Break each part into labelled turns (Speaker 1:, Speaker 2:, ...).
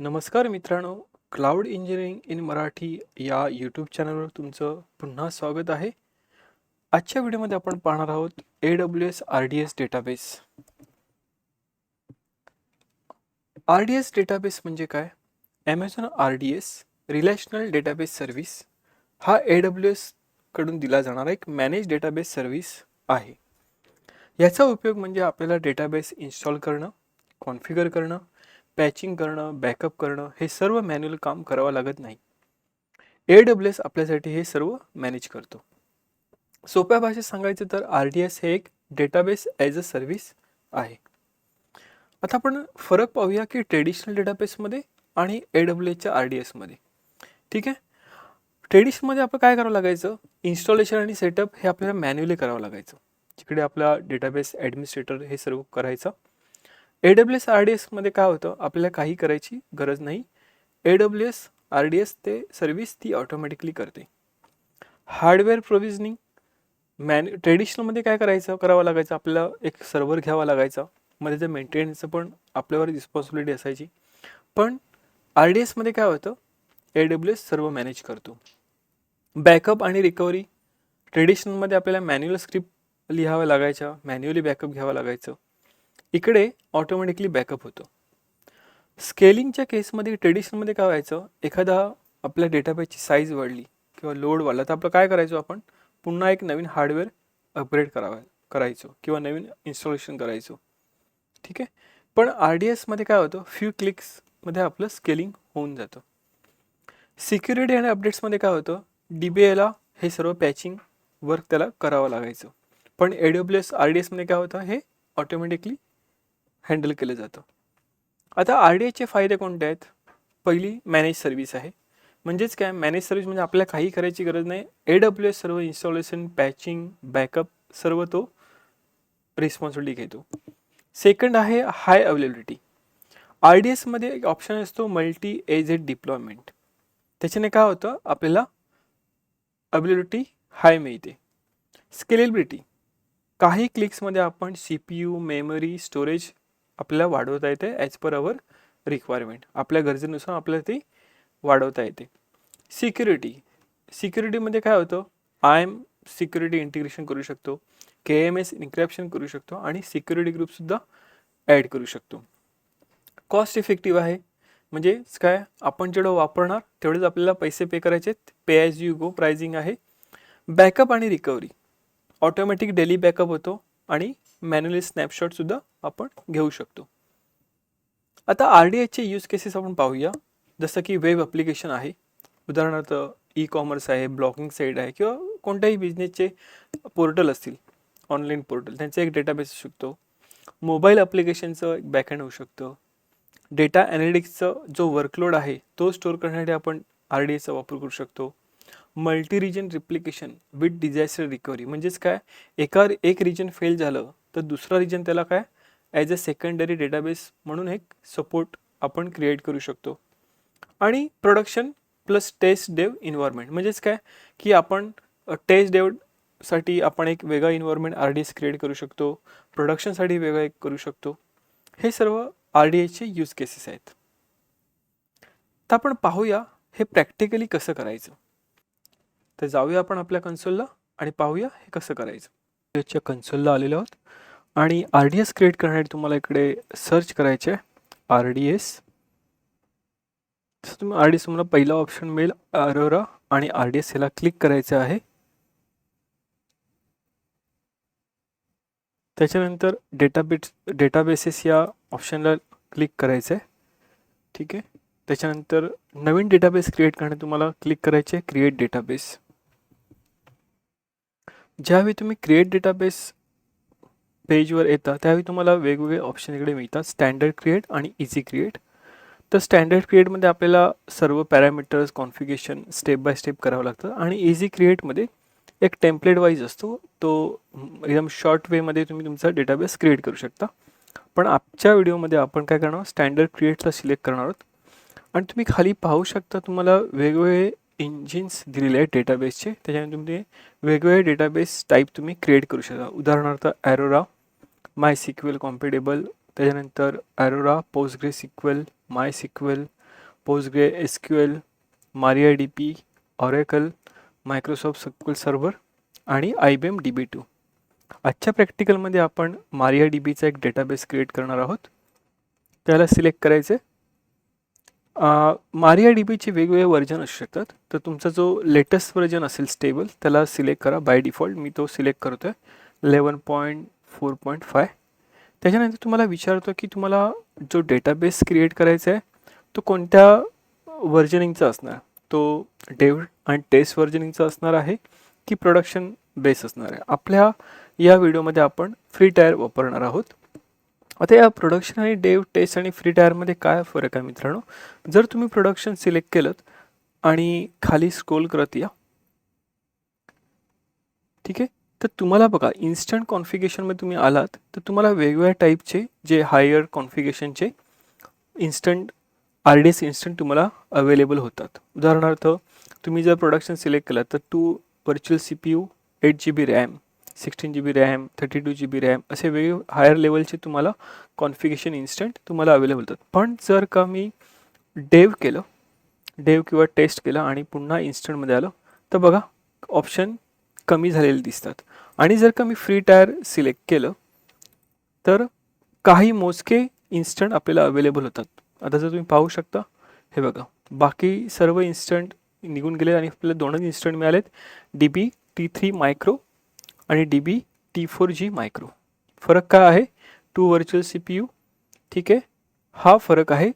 Speaker 1: नमस्कार मित्रांनो cloud engineering in Marathi या यूट्यूब चॅनलवर तुमचं पुन्हा स्वागत आहे. आजच्या व्हिडिओमध्ये आपण पाहणार आहोत A W S R D S database R D S database म्हणजे काय? Amazon R D S relational database service हा ए डब्ल्यू एसकडून दिला जाणारा एक मॅनेज डेटाबेस सर्व्हिस आहे. याचा उपयोग म्हणजे आपल्याला डेटाबेस इन्स्टॉल करणं कॉन्फिगर करणं पॅचिंग करणं बॅकअप करणं हे सर्व मॅन्युअल काम करावं लागत नाही. ए डब्ल्यू एस आपल्यासाठी हे सर्व मॅनेज करतो. सोप्या भाषेत सांगायचं तर आर डी एस हे एक डेटाबेस ॲज अ सर्व्हिस आहे. आता आपण फरक पाहूया की ट्रेडिशनल डेटाबेसमध्ये आणि ए डब्ल्यू एसच्या आर डी एसमध्ये ठीक आहे? ट्रेडिशनलमध्ये आपलं काय करावं लागायचं? इन्स्टॉलेशन आणि सेटअप हे आपल्याला मॅन्युअली करावं लागायचं. जिकडे आपला डेटाबेस ॲडमिनिस्ट्रेटर हे सर्व करायचं. A W S R D एसमध्ये काय होतं? आपल्याला काही करायची गरज नाही. A W S R D S ते सर्व्हिस ती ऑटोमॅटिकली करते. हार्डवेअर प्रोव्हिजनिंग मॅन ट्रेडिशनलमध्ये काय करायचं? करावं लागायचं. आपल्याला एक सर्व्हर घ्यावा लागायचा. मध्ये त्याचं मेंटेनन्सचं पण आपल्यावर रिस्पॉन्सिबिलिटी असायची. पण आर डी एसमध्ये काय होतं? ए डब्ल्यू एस सर्व मॅनेज करतो. बॅकअप आणि रिकव्हरी ट्रेडिशनलमध्ये आपल्याला मॅन्युअल स्क्रिप्ट लिहाव्या लागायच्या. मॅन्युअली बॅकअप घ्यावं लागायचं. इकडे ऑटोमॅटिकली बॅकअप होतं. स्केलिंगच्या केसमध्ये ट्रेडिशनलमध्ये काय व्हायचं? एखादा आपल्या डेटाबेसची साईज वाढली किंवा लोड वाढला तर आपलं काय करायचो आपण? पुन्हा एक नवीन हार्डवेअर अपग्रेड करावा करायचो किंवा नवीन इन्स्टॉलेशन करायचो. ठीक आहे? पण आर डी एसमध्ये काय होतं? फ्यू क्लिक्समध्ये आपलं स्केलिंग होऊन जातं. सिक्युरिटी आणि अपडेट्समध्ये काय होतं? डी बी एला हे सर्व पॅचिंग वर्क त्याला करावं लागायचं. पण A W S R D एसमध्ये काय होतं? हे ऑटोमॅटिकली हँडल केलं जातं. आता आर डी एचे फायदे कोणते आहेत? पहिली मॅनेज सर्व्हिस आहे. म्हणजेच काय? मॅनेज सर्व्हिस म्हणजे आपल्याला काही करायची गरज नाही. ए डब्ल्यू एस सर्व इन्स्टॉलेशन पॅचिंग बॅकअप सर्व तो रिस्पॉन्सिबिलिटी घेतो. सेकंड आहे हाय अवेलेबिलिटी आर डी एसमध्ये एक ऑप्शन असतो मल्टी एजेड डिप्लॉयमेंट त्याच्याने काय होतं? आपल्याला अवेलेबिलिटी हाय मिळते. स्केलेबिलिटी काही क्लिक्समध्ये आपण C P U memory storage आपल्याला वाढवता येते ॲज पर अवर रिक्वायरमेंट आपल्या गरजेनुसार आपल्याला ती वाढवता येते. सिक्युरिटी सिक्युरिटीमध्ये काय होतं? आय एम सिक्युरिटी इंटिग्रेशन करू शकतो. के एम एस इन्क्रॅप्शन करू शकतो आणि सिक्युरिटी ग्रुपसुद्धा ॲड करू शकतो. कॉस्ट इफेक्टिव्ह आहे. म्हणजे काय? आपण जेवढं वापरणार तेवढेच आपल्याला पैसे पे करायचे pay as you go pricing आहे. बॅकअप आणि रिकव्हरी ऑटोमॅटिक डेली बॅकअप होतो आणि मॅन्युअली स्नॅपशॉटसुद्धा आपण घेऊ शकतो. आता आर डी एचचे यूज केसेस आपण पाहूया. जसं की वेब ॲप्लिकेशन आहे. उदाहरणार्थ ई कॉमर्स आहे ब्लॉगिंग साईट आहे किंवा कोणत्याही बिझनेसचे पोर्टल असतील. ऑनलाईन पोर्टल त्यांचा एक डेटाबेस असू शकतो. मोबाईल ॲप्लिकेशनचं एक बॅकहँड होऊ शकतं. डेटा ॲनालिटिक्सचं जो वर्कलोड आहे तो स्टोअर करण्यासाठी आपण आर डी एचा वापर करू शकतो. Multi region replication with disaster recovery म्हणजेच काय? एका एक रिजन फेल झालं तर दुसरा रिजन त्याला काय? ॲज अ सेकंडरी डेटाबेस म्हणून एक सपोर्ट आपण क्रिएट करू शकतो. आणि production plus test dev environment म्हणजेच काय? की आपण टेस्ट डेवसाठी आपण एक वेगळा environment R D S create करू शकतो. प्रोडक्शनसाठी वेगळा एक करू शकतो. हे सर्व आर डी एसचे यूज केसेस आहेत. तर आपण पाहूया हे प्रॅक्टिकली कसं करायचं. तर जाऊया आपण आपल्या कन्सोलला आणि पाहूया हे कसं करायचं. याच्या कन्सोलला आलेलो आहोत. आणि आर डी एस क्रिएट करण्यासाठी तुम्हाला इकडे सर्च करायचे आहे. आर डी एस तसं तुम्ही आर डी एस तुम्हाला पहिला ऑप्शन मिळेल अरोरा आणि आर डी एस याला क्लिक करायचं आहे. त्याच्यानंतर डेटाबेस डेटाबेसेस या ऑप्शनला क्लिक करायचं आहे. ठीक आहे? त्याच्यानंतर नवीन डेटाबेस क्रिएट करणे तुम्हाला क्लिक करायचे क्रिएट डेटाबेस ज्यावेळी तुम्ही क्रिएट डेटाबेस पेजवर येता त्यावेळी तुम्हाला वेगवेगळे ऑप्शन इकडे मिळतात. स्टँडर्ड क्रिएट आणि इझी क्रिएट तर स्टँडर्ड क्रिएटमध्ये आपल्याला सर्व parameters configuration step by step करावं लागतं. आणि इझी क्रिएटमध्ये एक टेम्पलेट वाईज असतो. तो एकदम शॉर्ट वेमध्ये तुम्ही तुमचा डेटाबेस क्रिएट करू शकता. पण आजच्या व्हिडिओमध्ये आपण काय करणार आहोत? स्टँडर्ड क्रिएटला सिलेक्ट करणार आहोत. आणि तुम्ही खाली पाहू शकता तुम्हाला वेगवेगळे इंजिन्स दिलेले आहेत डेटाबेसचे त्याच्याने तुम्ही वेगवेगळे डेटाबेस टाईप तुम्ही क्रिएट करू शकता. उदाहरणार्थ ॲरोरा माय सिक्वेल कॉम्पिटेबल त्याच्यानंतर Aurora PostgreSQL MySQL PostgreSQL MariaDB Oracle Microsoft SQL server I B M D B two to आजच्या प्रॅक्टिकलमध्ये आपण मारिया डी बीचा एक डेटाबेस क्रिएट करणार आहोत. त्याला सिलेक्ट करायचे. मारिया डी बीचे वेगवेगळे व्हर्जन असू शकतात. तर तुमचा जो लेटेस्ट व्हर्जन असेल स्टेबल त्याला सिलेक्ट करा. बाय डिफॉल्ट मी तो सिलेक्ट करतो आहे eleven point four point five. त्याच्यानंतर तुम्हाला विचारतो की तुम्हाला जो डेटाबेस क्रिएट करायचा आहे तो कोणत्या व्हर्जनिंगचा असणार? तो डेव आणि टेस्ट व्हर्जनिंगचा असणार आहे की प्रोडक्शन बेस असणार आहे? आपल्या या व्हिडिओमध्ये आपण फ्री टायर वापरणार आहोत. आता या प्रोडक्शन आणि डेव टेस्ट आणि फ्री टायरमध्ये काय फरक आहे मित्रांनो? जर तुम्ही प्रोडक्शन सिलेक्ट केलं आणि खाली स्क्रोल करत या. ठीक आहे? तर तुम्हाला बघा इन्स्टंट कॉन्फिगेशनमध्ये तुम्ही आलात तर तुम्हाला वेगवेगळ्या टाईपचे जे higher कॉन्फिगेशनचे instant R D S instant तुम्हाला अवेलेबल होतात. उदाहरणार्थ तुम्ही जर प्रोडक्शन सिलेक्ट केलं तर two virtual C P U eight G B RAM sixteen G B RAM thirty two G B RAM असे वेगळे हायर लेवलचे तुम्हाला कॉन्फिगेशन इन्स्टंट तुम्हाला अवेलेबल होतात. पण जर का मी डेव केलं डेव किंवा टेस्ट केलं आणि पुन्हा इन्स्टंटमध्ये आलं तर बघा ऑप्शन कमी झालेले दिसतात. आणि जर का मी फ्री टायर सिलेक्ट केलं तर काही मोजके इन्स्टंट आपल्याला अवेलेबल होतात. आता जर तुम्ही पाहू शकता हे बघा बाकी सर्व इन्स्टंट निघून गेले आणि आपल्याला दोनच instant मिळालेत. D B T three micro आणि D B T four G micro फरक काय आहे? Two virtual C P U ठीक आहे? हा फरक आहे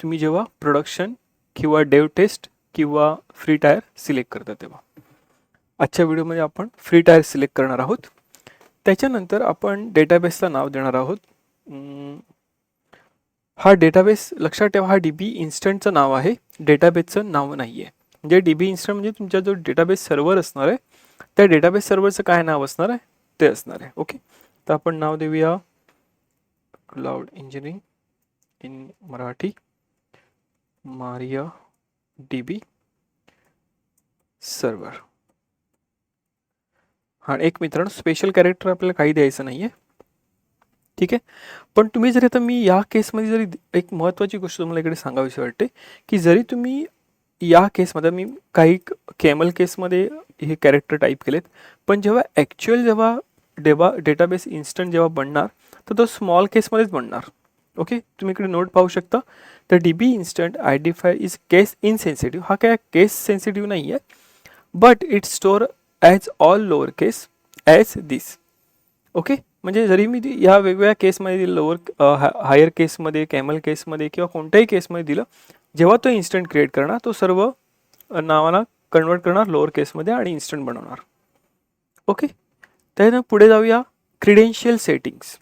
Speaker 1: तुम्ही जेव्हा प्रोडक्शन किंवा डेव टेस्ट किंवा फ्री टायर सिलेक्ट करता तेव्हा. आजच्या व्हिडिओमध्ये आपण फ्री टायर सिलेक्ट करणार आहोत. त्याच्यानंतर आपण डेटाबेसला नाव देणार आहोत. हा डेटाबेस लक्षात ठेवा हा डी बी इन्स्टंटचं नाव आहे. डेटाबेसचं नाव नाही आहे म्हणजे डी बी इन्स्टंट म्हणजे तुमचा जो डेटाबेस सर्व्हर असणार आहे त्या डेटाबेस सर्व्हरचं काय नाव असणार आहे? ते असणार आहे. ओके तर आपण नाव देऊया. Cloud engineering in Marathi. MariaDB server हा एक मित्रांनो स्पेशल कॅरेक्टर आपल्याला काही द्यायचं नाही आहे ठीक आहे? पण तुम्ही जरी आता मी या केसमध्ये जरी एक महत्त्वाची गोष्ट तुम्हाला इकडे सांगावीशी वाटते की जरी तुम्ही या केसमध्ये मी काही केमल केसमध्ये हे कॅरेक्टर टाईप केलेत पण जेव्हा ॲक्च्युअल जेव्हा डेबा डेटाबेस इन्स्टंट जेव्हा बनणार तर तो स्मॉल केसमध्येच बनणार. ओके तुम्ही इकडे नोट पाहू शकता. तर D B instant identify is case insensitive हा काय केस सेन्सिटिव्ह नाही आहे but it store as all lower case as this okay म्हणजे जरी मी ती या वेगवेगळ्या केसमध्ये दिलं लोअर हायर केसमध्ये कॅमल केसमध्ये किंवा कोणत्याही केसमध्ये दिलं जेव्हा तो इन्स्टंट क्रिएट करणार तो सर्व नावाला कन्वर्ट करणार लोअर केसमध्ये आणि इन्स्टंट बनवणार. ओके त्यानंतर पुढे जाऊया क्रिडेन्शियल सेटिंग्स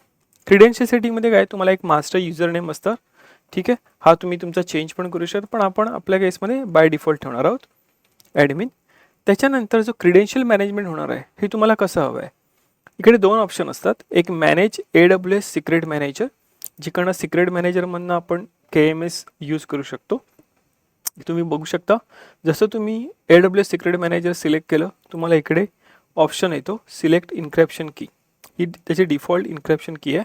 Speaker 1: क्रिडेन्शियल सेटिंगमध्ये काय तुम्हाला एक मास्टर युजर नेम असतं. ठीक आहे? हा तुम्ही तुमचा चेंज पण करू शकता पण आपण आपल्या केसमध्ये बाय डिफॉल्ट ठेवणार आहोत. ॲडमिन त्याच्यानंतर जो क्रिडेन्शियल मॅनेजमेंट होणार आहे हे तुम्हाला कसं हवं आहे? इकडे दोन ऑप्शन असतात. एक manage A W S secret manager जिकडनं secret मॅनेजरमधनं आपण के एम एस यूज करू शकतो. तुम्ही बघू शकता. जसं तुम्ही A W S secret manager select केलं तुम्हाला इकडे ऑप्शन येतो. सिलेक्ट इन्क्रेप्शन की ही त्याची डिफॉल्ट इन्क्रेप्शन की आहे.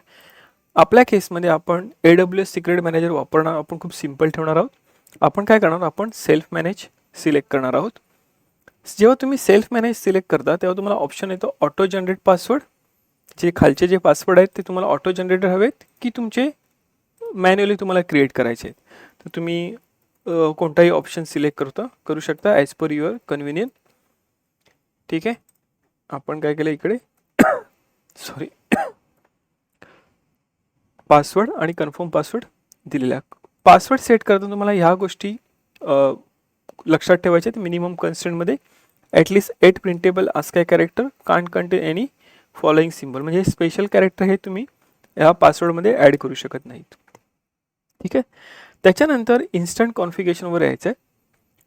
Speaker 1: आपल्या केसमध्ये आपण A W S secret manager वापरणार आपण खूप सिंपल ठेवणार आहोत. आपण काय करणार? आपण सेल्फ मॅनेज सिलेक्ट करणार आहोत. जेव्हा तुम्ही सेल्फ मॅनेज सिलेक्ट करता तेव्हा तुम्हाला ऑप्शन येतो ऑटो जनरेट पासवर्ड जे खालचे जे पासवर्ड आहेत ते तुम्हाला ऑटो जनरेटर हवेत की तुमचे मॅन्युअली तुम्हाला क्रिएट करायचे आहेत. तर तुम्ही कोणताही ऑप्शन सिलेक्ट करता करू शकता ॲज पर युअर कन्व्हिनियंट ठीक आहे? आपण काय केलं इकडे? सॉरी पासवर्ड आणि कन्फर्म पासवर्ड दिलेला पासवर्ड सेट करताना तुम्हाला ह्या गोष्टी लक्षात लक्षात ठेवायचे minimum कन्स्टंटमध्ये at least eight printable ASCII character can't contain any following symbol म्हणजे स्पेशल कॅरेक्टर हे तुम्ही या पासवर्डमध्ये ॲड करू शकत नाहीत. ठीक आहे? त्याच्यानंतर इन्स्टंट कॉन्फिगेशनवर यायचं आहे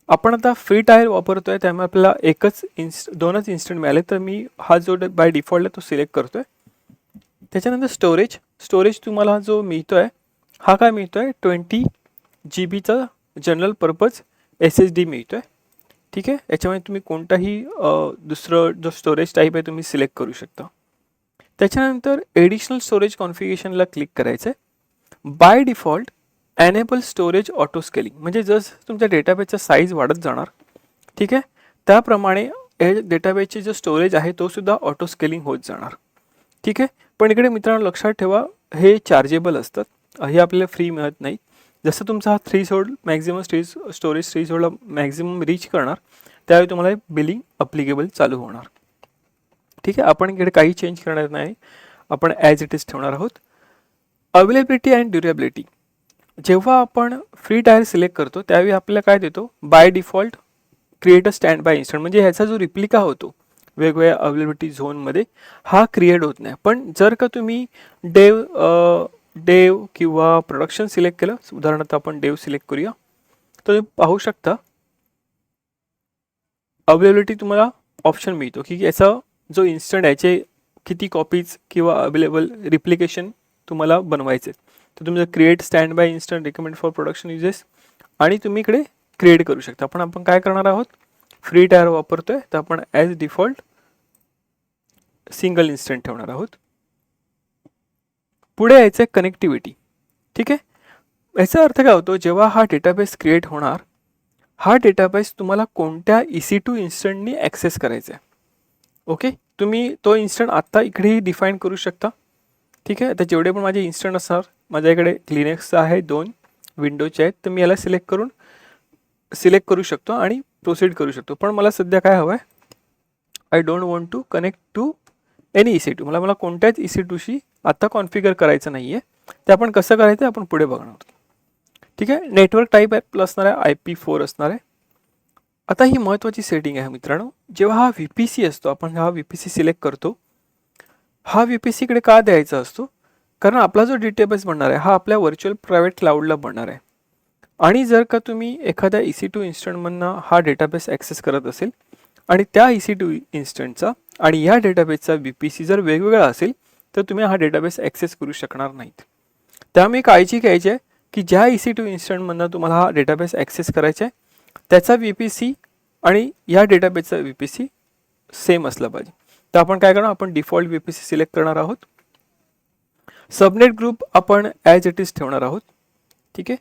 Speaker 1: आपण आता फ्री टायर वापरतो आहे त्यामुळे आपल्याला एकच इन्स्ट दोनच इन्स्टंट मिळाले तर मी हा जो बाय डिफॉल्ट आहे तो सिलेक्ट करतो आहे त्याच्यानंतर स्टोरेज स्टोरेज तुम्हाला जो मिळतो आहे हा काय मिळतो आहे ट्वेंटी जी बीचा general purpose S S D मिळतो आहे ठीक आहे? याच्यामध्ये तुम्ही कोणताही दुसरं जो स्टोरेज टाईप आहे तुम्ही सिलेक्ट करू शकता. त्याच्यानंतर एडिशनल स्टोरेज कॉन्फिगेशनला क्लिक करायचं आहे by default enable storage auto scaling म्हणजे जसं तुमच्या डेटाबेसचा साईज वाढत जाणार ठीक आहे? त्याप्रमाणे हे डेटाबेसचे जो स्टोरेज आहे तो सुद्धा ऑटो स्केलिंग होत जाणार. ठीक आहे? पण इकडे मित्रांनो लक्षात ठेवा हे चार्जेबल असतात. हे आपल्याला फ्री मिळत नाही जसं तुमचा हा थ्री सोड मॅक्झिमम स्टेज स्टोरेज थ्री सोडला मॅक्झिमम रीच करणार त्यावेळी तुम्हाला बिलिंग अप्लिकेबल चालू होणार. ठीक आहे आपण इकडे काही चेंज करणार नाही. आपण ॲज इट इज ठेवणार आहोत. अवेलेबिलिटी अँड ड्युरेबिलिटी जेव्हा आपण फ्री टायर सिलेक्ट करतो त्यावेळी आपल्याला काय देतो? By default create a standby instant म्हणजे ह्याचा जो रिप्लिका होतो वेगवेगळ्या अवेलेबिलिटी झोनमध्ये हा क्रिएट होत नाही. पण जर का तुम्ही डेव डेव किंवा प्रोडक्शन सिलेक्ट केलं. उदाहरणार्थ आपण डेव सिलेक्ट करूया. तर तुम्ही पाहू शकता अवेलेबिलिटी तुम्हाला ऑप्शन मिळतो. की याचा जो इन्स्टंट याचे किती कॉपीज किंवा अवेलेबल रिप्लिकेशन तुम्हाला बनवायचे तर तुमचं create standby instant recommend for production uses आणि तुम्ही इकडे क्रिएट करू शकता. पण आपण काय करणार आहोत? फ्री टायर वापरतोय. तर आपण ॲज डिफॉल्ट सिंगल इन्स्टंट ठेवणार आहोत. पुढे यायचं आहे कनेक्टिव्हिटी ठीक आहे? याचा अर्थ काय होतो? जेव्हा हा डेटाबेस क्रिएट होणार हा डेटाबेस तुम्हाला कोणत्या ई सी टू इन्स्टंटनी ॲक्सेस करायचा आहे ओके तुम्ही तो इन्स्टंट आत्ता इकडेही डिफाईन करू शकता. ठीक आहे? आता जेवढे पण माझे इन्स्टंट असणार माझ्याकडे क्लिनेक्सचं आहे दोन विंडोचे आहेत तर मी याला सिलेक्ट करून सिलेक्ट करू शकतो आणि प्रोसीड करू शकतो. पण मला सध्या काय हवं आहे I don't want to connect to any E C two मला मला कोणत्याच ई सी टूशी आत्ता कॉन्फिगर करायचं नाही आहे ते आपण कसं करायचं आपण पुढे बघणार आहोत. ठीक आहे? नेटवर्क टाईप ॲपल असणार आहे आय पी फोर असणार आहे आता ही महत्त्वाची सेटिंग आहे मित्रांनो. जेव्हा हा व्ही पी सी असतो आपण हा व्ही पी सी सिलेक्ट करतो. हा व्ही पी सीकडे का द्यायचा असतो? कारण आपला जो डेटाबेस बनणार आहे हा आपल्या व्हर्च्युअल प्रायव्हेट क्लाउडला बनणार आहे. आणि जर का तुम्ही एखाद्या ई सी टू इन्स्टंटमधनं हा डेटाबेस ॲक्सेस करत असेल आणि त्या ई सी टू इन्स्टंटचा आणि या डेटाबेसचा बी पी सी जर वेगवेगळा असेल तर तुम्ही हा डेटाबेस ॲक्सेस करू शकणार नाहीत. त्यामुळे काळजी घ्यायची आहे की ज्या ई सी टू इन्स्टंटमधनं तुम्हाला हा डेटाबेस ॲक्सेस करायचा आहे त्याचा व्ही पी सी आणि या डेटाबेसचा व्ही पी सी सेम असला पाहिजे. तर आपण काय करणार? आपण default V P C select करणार आहोत. सबनेट ग्रुप आपण ॲज इट इज ठेवणार आहोत. ठीक आहे?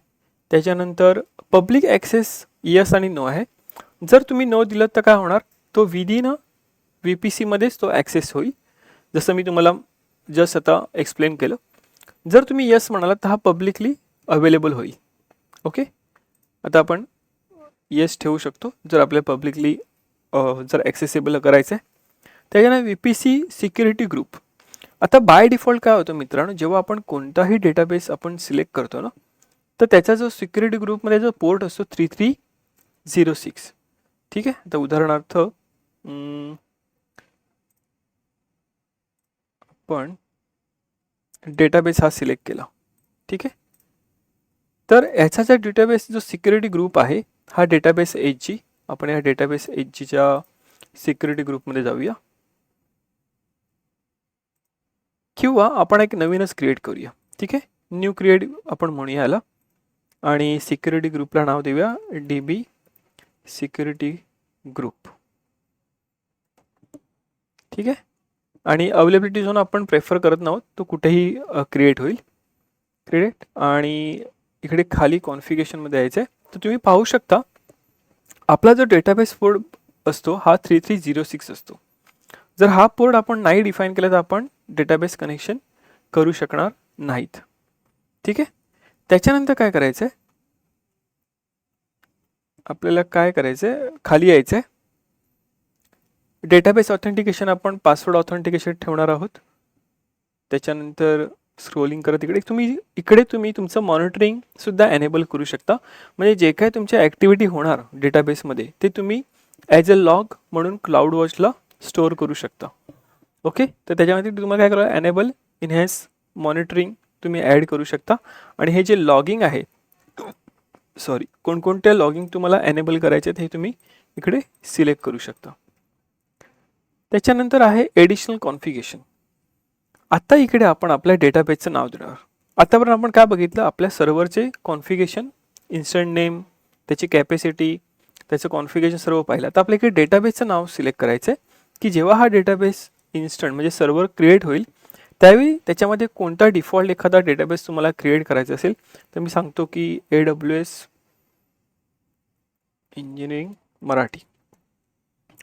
Speaker 1: त्याच्यानंतर पब्लिक ॲक्सेस यस आणि नो आहे. जर तुम्ही नो दिलं तर काय होणार? तो विदिन व्ही पी सीमध्येच तो ॲक्सेस होईल. जसं मी तुम्हाला जस्ट आता एक्सप्लेन केलं. जर तुम्ही यस म्हणाला तर हा पब्लिकली अवेलेबल होईल. ओके आता आपण येस ठेवू शकतो जर आपल्या पब्लिकली जर ॲक्सेसेबल करायचं आहे त्याच्यानं V P C security group आता बाय डिफॉल्ट काय होतं मित्रांनो जेव्हा आपण कोणताही डेटाबेस आपण सिलेक्ट करतो ना तर त्याचा जो सिक्युरिटी ग्रुपमध्ये जो पोर्ट असतो थ्री थ्री झिरो सिक्स ठीक आहे? तर उदाहरणार्थ अं, आपण डेटाबेस हा सिलेक्ट केला. ठीक आहे? तर ह्याचा जो डेटाबेस जो सिक्युरिटी ग्रुप आहे हा डेटाबेस एच जी आपण या डेटाबेस एच जीच्या सिक्युरिटी ग्रुपमध्ये जाऊया. किंवा आपण एक नवीनच क्रिएट करूया. ठीक आहे? न्यू क्रिएट आपण म्हणूया याला. आणि सिक्युरिटी ग्रुपला नाव देऊया डी बी सिक्युरिटी ग्रुप ठीक आहे? आणि अवेलेबिलिटी झोन आपण प्रेफर करत नाहोत तो कुठेही क्रिएट होईल. क्रिएट आणि इकडे खाली कॉन्फिगेशनमध्ये यायचं आहे तर तुम्ही पाहू शकता आपला जो डेटाबेस पोर्ड असतो हा थ्री थ्री झिरो सिक्स असतो. जर हा पोर्ट आपण नाही डिफाईन केला तर आपण डेटाबेस कनेक्शन करू शकणार नाहीत. ठीक आहे? त्याच्यानंतर काय करायचं आहे आपल्याला काय करायचं आहे खाली यायचं आहे डेटाबेस ऑथेंटिकेशन आपण पासवर्ड ऑथेंटिकेशन ठेवणार आहोत. त्याच्यानंतर स्क्रोलिंग करत इकडे. तुम्ही इकडे तुम्ही तुमचं मॉनिटरिंगसुद्धा एनेबल करू शकता. म्हणजे जे काय तुमच्या ॲक्टिव्हिटी होणार डेटाबेसमध्ये ते तुम्ही ॲज अ लॉग म्हणून क्लाउड वॉचला स्टोअर करू शकता. ओके तर त्याच्यामध्ये तुम्हाला काय करा एनेबल इनहॅन्स मॉनिटरिंग तुम्ही ॲड करू शकता. आणि हे जे लॉगिंग आहे सॉरी कोणकोणत्या लॉगिंग तुम्हाला एनेबल करायचे आहेत हे तुम्ही इकडे सिलेक्ट करू शकता. त्याच्यानंतर आहे एडिशनल कॉन्फिगेशन आत्ता इकडे आपण आपल्या डेटाबेसचं नाव देणार. आतापर्यंत आपण काय बघितलं? आपल्या सर्व्हरचे कॉन्फिगेशन इन्स्टंट नेम त्याची कॅपॅसिटी त्याचं कॉन्फिगेशन सर्व पाहिलं. आता आपल्या इकडे डेटाबेसचं नाव सिलेक्ट करायचं आहे की जेव्हा हा डेटाबेस इन्स्टंट म्हणजे सर्व्हर क्रिएट होईल त्यावेळी त्याच्यामध्ये कोणता डिफॉल्ट एखादा डेटाबेस तुम्हाला क्रिएट करायचा असेल तर मी सांगतो की A W S engineering Marathi.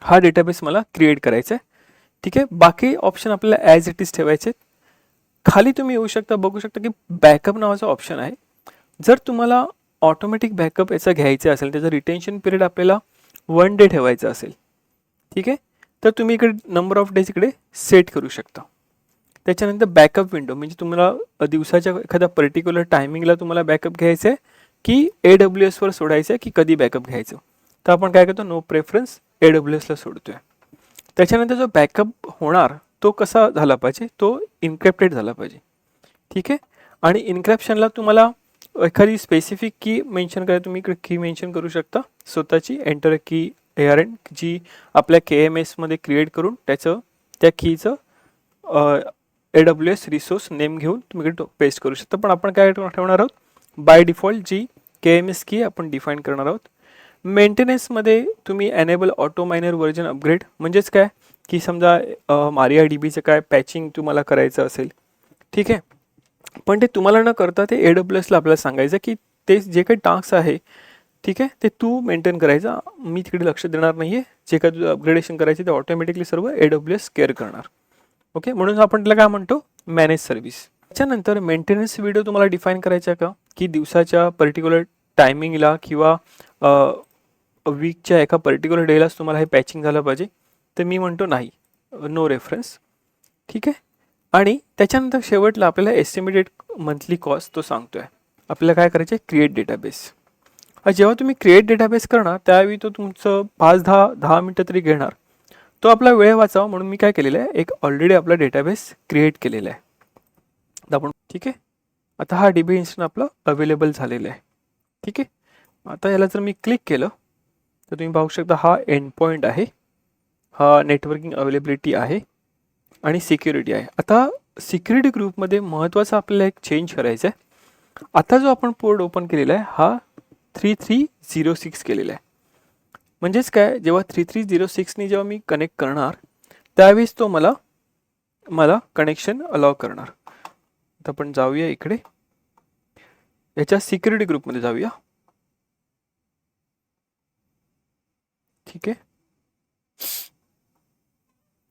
Speaker 1: हा डेटाबेस मला क्रिएट करायचा आहे ठीक आहे? बाकी ऑप्शन आपल्याला ॲज इट इज ठेवायचे खाली तुम्ही येऊ शकता बघू शकता की बॅकअप नावाचा ऑप्शन आहे. जर तुम्हाला ऑटोमॅटिक बॅकअप याचा घ्यायचा असेल त्याचं रिटेन्शन पिरियड आपल्याला वन डे ठेवायचं असेल ठीक आहे? तर तुम्ही इकडे नंबर ऑफ डेज इकडे सेट करू शकता. त्याच्यानंतर बॅकअप विंडो म्हणजे तुम्हाला दिवसाच्या एखाद्या पर्टिक्युलर टायमिंगला तुम्हाला बॅकअप घ्यायचं आहे की ए डब्ल्यू एसवर सोडायचं आहे की कधी बॅकअप घ्यायचं? तर आपण काय करतो? नो प्रेफरन्स ए डब्ल्यू एसला सोडतोय. त्याच्यानंतर जो बॅकअप होणार तो कसा झाला पाहिजे? तो इन्क्रिप्टेड झाला पाहिजे. ठीक आहे? आणि इन्क्रिप्शनला तुम्हाला एखादी स्पेसिफिक की मेन्शन करा तुम्ही इकडे की मेन्शन करू शकता. स्वतःची एंटर की ए आर एन जी आपल्या के एम एसमध्ये क्रिएट करून त्याचं त्या कीचं A W S resource name घेऊन तुम्ही इकडे पेस्ट करू शकता. पण आपण काय ठेवणार आहोत? By default G K M S key आपण डिफाईन करणार आहोत मेंटेनन्समध्ये तुम्ही enable auto minor version upgrade म्हणजेच काय? की समजा मारिया डी बीचं काय पॅचिंग तुम्हाला करायचं असेल. ठीक आहे? पण ते तुम्हाला न करता ते ए डब्ल्यू एसला आपल्याला सांगायचं की ते जे काही टास्क आहे ठीक आहे? ते तू मेंटेन करायचं. मी तिकडे लक्ष देणार नाही आहे जे काय तुझं अपग्रेडेशन करायचे ते ऑटोमॅटिकली सर्व ए डब्ल्यू एस केअर करणार. ओके? म्हणून आपण त्याला काय म्हणतो? मॅनेज सर्व्हिस त्याच्यानंतर मेंटेनन्स व्हिडिओ तुम्हाला डिफाईन करायचा का? की दिवसाच्या पर्टिक्युलर टायमिंगला किंवा वीकच्या एका पर्टिक्युलर डेलाच तुम्हाला हे पॅचिंग झालं पाहिजे तर मी म्हणतो नाही. नो रेफरन्स ठीक आहे? आणि त्याच्यानंतर शेवटला आपल्याला एस्टिमेटेड मंथली कॉस्ट तो सांगतो आहे आपल्याला काय करायचं आहे क्रिएट डेटाबेस जेव्हा तुम्ही क्रिएट डेटाबेस करणार त्यावेळी तो तुमचं पाच दहा दहा मिनटं तरी घेणार. तो आपला वेळ वाचावा म्हणून मी काय केलेलं आहे? एक ऑलरेडी आपला डेटाबेस क्रिएट केलेला आहे. आपण ठीक आहे? आता हा डी बी इन्स्टंट आपलं अवेलेबल झालेला आहे. ठीक आहे? आता याला जर मी क्लिक केलं तर तुम्ही पाहू शकता हा एंड पॉईंट आहे. हा नेटवर्किंग अवेलेबिलिटी आहे आणि सिक्युरिटी आहे. आता सिक्युरिटी ग्रुपमध्ये महत्त्वाचा आपल्याला एक चेंज करायचं आहे. आता जो आपण पोर्ट ओपन केलेला आहे हा थ्री थ्री झिरो सिक्स केलेला आहे. म्हणजेच काय? जेव्हा थ्री थ्री झिरो सिक्सनी जेव्हा मी कनेक्ट करणार त्यावेळेस तो मला मला कनेक्शन अलाव करणार. आता आपण जाऊया इकडे. याच्या सिक्युरिटी ग्रुपमध्ये जाऊया. ठीक आहे.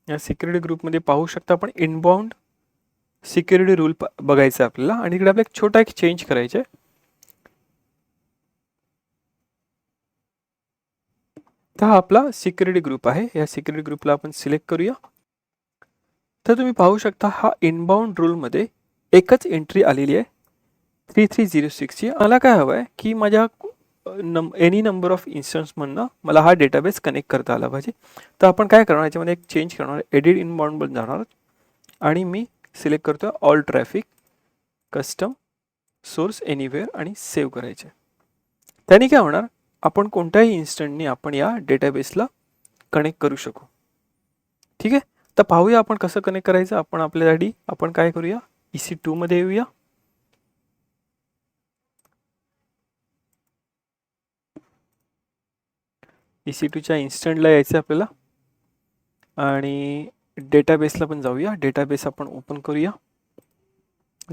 Speaker 1: या सिक्युरिटी ग्रुपमध्ये पाहू शकता आपण इनबाउंड सिक्युरिटी रूल बघायचा आपल्याला. आणि इकडे आपल्याला एक छोटा एक चेंज करायचा आहे तर हा आपला सिक्युरिटी ग्रुप आहे. या सिक्युरिटी ग्रुपला आपण सिलेक्ट करूया. तर तुम्ही पाहू शकता हा इनबाउंड रूलमध्ये एकच एंट्री आलेली आहे. थ्री थ्री झिरो सिक्सची मला काय हवं आहे की माझ्या नम एनी नंबर ऑफ इन्स्टन्समधनं मला हा डेटाबेस कनेक्ट करता आला पाहिजे. तर आपण काय करणार याच्यामध्ये एक चेंज करणार एडिट इनबाउंडमध्ये जाणार. आणि मी सिलेक्ट करतो all traffic custom source anywhere आणि सेव्ह करायचे. त्याने काय होणार आपण कोणत्याही इन्स्टंटनी आपण या डेटाबेसला कनेक्ट करू शकू. ठीक आहे? तर पाहूया आपण कसं कनेक्ट करायचं. आपण आपल्यासाठी आपण काय करूया? ई सी टूमध्ये येऊया. ई सी टूच्या इन्स्टंटला यायचं आहे आपल्याला. आणि डेटाबेसला पण जाऊया. डेटाबेस आपण ओपन करूया.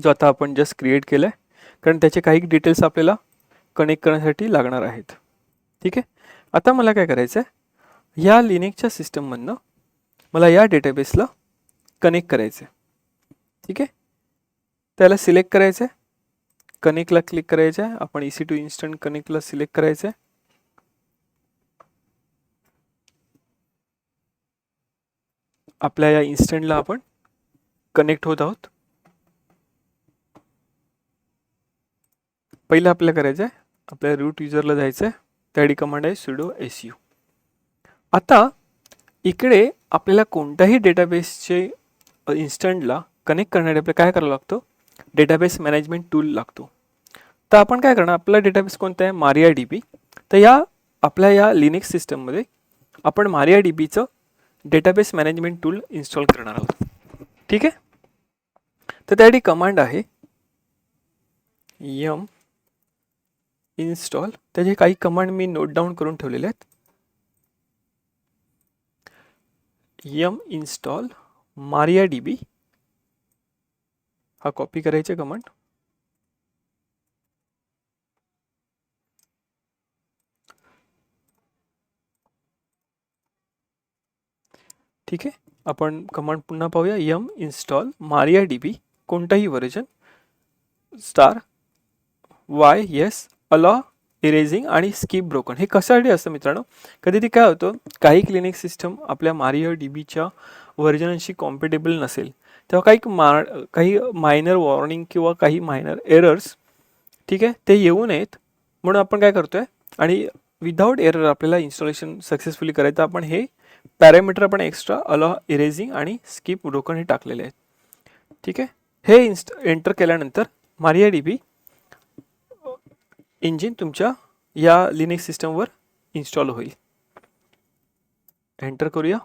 Speaker 1: जो आता आपण जस्ट क्रिएट केला आहे कारण त्याचे काही डिटेल्स आपल्याला कनेक्ट करण्यासाठी लागणार आहेत. ठीक आहे? आता मला काय करायचं आहे ह्या लिनिकच्या सिस्टममधनं मला या डेटाबेसला कनेक्ट करायचं आहे ठीक आहे? त्याला सिलेक्ट करायचं आहे कनेक्टला क्लिक करायचं आहे आपण ई सी टू इन्स्टंट कनेक्टला सिलेक्ट करायचं आहे आपल्या या इन्स्टंटला आपण कनेक्ट होत आहोत. पहिलं आपल्याला करायचं आहे आपल्या रूट युजरला जायचं आहे त्याडी कमांड आहे सुडो एस यू आता इकडे आपल्याला कोणत्याही डेटाबेसचे इन्स्टंटला कनेक्ट करण्यासाठी आपल्याला काय करावं लागतं? डेटाबेस मॅनेजमेंट टूल लागतो. तर आपण काय करणार? आपला डेटाबेस कोणता आहे? मारिया डी बी तर या आपल्या या लिनिक्स सिस्टममध्ये आपण मारिया डी बीचं डेटाबेस मॅनेजमेंट टूल इन्स्टॉल करणार आहोत. ठीक आहे? तर त्यासाठी कमांड आहे यम इन्स्टॉल. त्याचे काही कमांड मी नोट डाऊन करून ठेवलेले आहेत. यम इन्स्टॉल मारिया डी बी हा कॉपी करायचे कमांड. ठीक आहे. आपण कमांड पुन्हा पाहूया. यम इन्स्टॉल मारिया डी बी कोणताही version star Y yes allow erasing आणि स्किप ब्रोकन हे कशासाठी असतं मित्रांनो? कधी ते काय होतं? काही क्लिनिक सिस्टम आपल्या मारिया डी बीच्या व्हर्जनांशी कॉम्पेटेबल नसेल. तेव्हा काही मा काही मायनर वॉर्निंग किंवा काही मायनर एरर्स ठीक आहे ते येऊ नयेत. म्हणून आपण काय करतो आहे आणि विदाऊट एरर आपल्याला इन्स्टॉलेशन सक्सेसफुली करायचं आपण हे पॅरामीटर आपण एक्स्ट्रा अलॉ इरेझिंग आणि स्किप ब्रोकन हे टाकलेले आहेत. ठीक आहे? हे इन्स्ट एंटर केल्यानंतर मारिया डी बी इंजिन तुमच्या या लिनिक्स सिस्टमवर इन्स्टॉल होईल. एंटर करूया.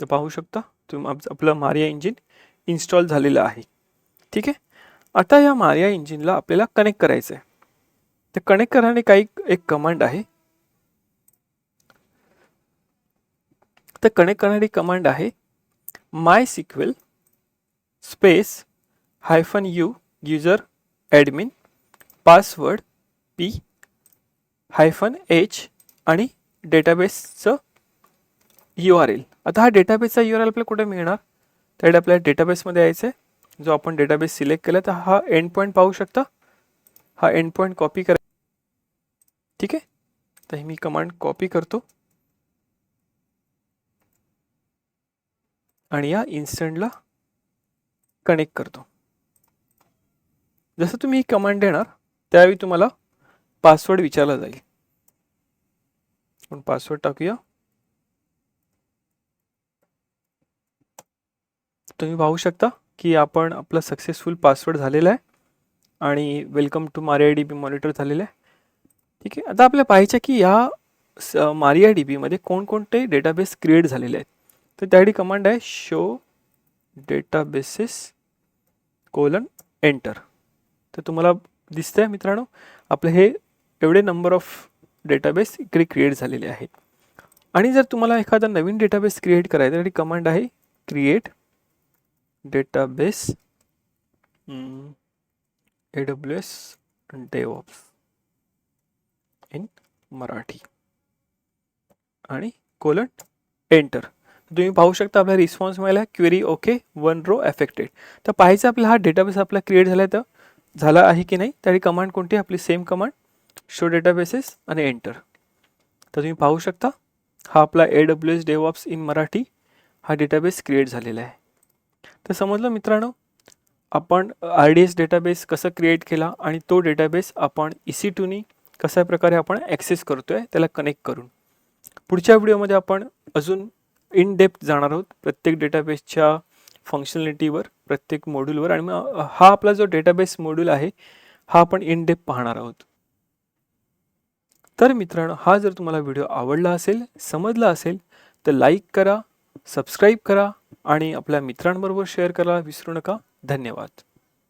Speaker 1: तर पाहू शकता तुम आपलं मारिया इंजिन इन्स्टॉल झालेलं आहे. ठीक आहे? आता या मारिया इंजिनला आपल्याला कनेक्ट करायचं आहे तर कनेक्ट करणारी काही एक कमांड आहे. तर कनेक्ट करणारी कमांड आहे. MySQL space hyphen U user admin password P hyphen H आणि डेटाबेसचं यू आर एल आता हा डेटाबेसचा यू आर एल आपल्याला कुठे मिळणार? त्याकडे आपल्या डेटाबेसमध्ये यायचं आहे जो आपण डेटाबेस सिलेक्ट केला तर हा एंड पॉईंट पाहू शकता. हा एंड पॉईंट कॉपी करा. ठीक आहे? तर मी कमांड कॉपी करतो. आणि या इन्स्टंटला कनेक्ट करतो. जसं तुम्ही ही कमांड देणार त्यावेळी तुम्हाला पासवर्ड विचारला जाईल. पासवर्ड टाकूया. तुम्ही पाहू शकता की आपण आपला सक्सेसफुल पासवर्ड झालेला आहे. आणि वेलकम टू मारे आय डी बी मॉनिटर झालेलं आहे. ठीक आहे? आता आपल्या पाहायच्या की या स मारिया डी बीमध्ये कोणकोणते डेटाबेस क्रिएट झालेले आहेत? तर त्यासाठी कमांड आहे शो डेटाबेसेस कोलन एंटर तर तुम्हाला दिसतं आहे मित्रांनो आपले हे एवढे नंबर ऑफ डेटाबेस इकडे क्रिएट झालेले आहेत. आणि जर तुम्हाला एखादा नवीन डेटाबेस क्रिएट करायचा त्यासाठी कमांड आहे create database A W S DevOps in Marathi आणि कोलन एंटर तुम्ही पाहू शकता आपला रिस्पॉन्स मिळाला query okay one row affected तर पाहायचं आपला हा डेटाबेस आपला क्रिएट झाला आहे तर झाला आहे की नाही? त्याची कमांड कोणती? आपली सेम कमांड शो डेटाबेसेस आणि एंटर तर तुम्ही पाहू शकता हा आपला A W S DevOps in Marathi हा डेटाबेस क्रिएट झालेला आहे. तर समजलं मित्रांनो? आपण आर डी एस डेटाबेस कसं क्रिएट केला आणि तो डेटाबेस आपण ई सी टूनी कशा प्रकारे आपण ॲक्सेस करतो आहे त्याला कनेक्ट करून. पुढच्या व्हिडिओमध्ये आपण अजून इन डेप्थ जाणार आहोत प्रत्येक डेटाबेसच्या फंक्शनॅलिटीवर प्रत्येक मॉड्यूलवर आणि मग हा आपला जो डेटाबेस मॉड्यूल आहे हा आपण इन डेप्थ पाहणार आहोत. तर मित्रांनो हा जर तुम्हाला व्हिडिओ आवडला असेल समजला असेल तर लाईक करा सबस्क्राईब करा आणि आपल्या मित्रांबरोबर शेअर करायला विसरू नका. धन्यवाद.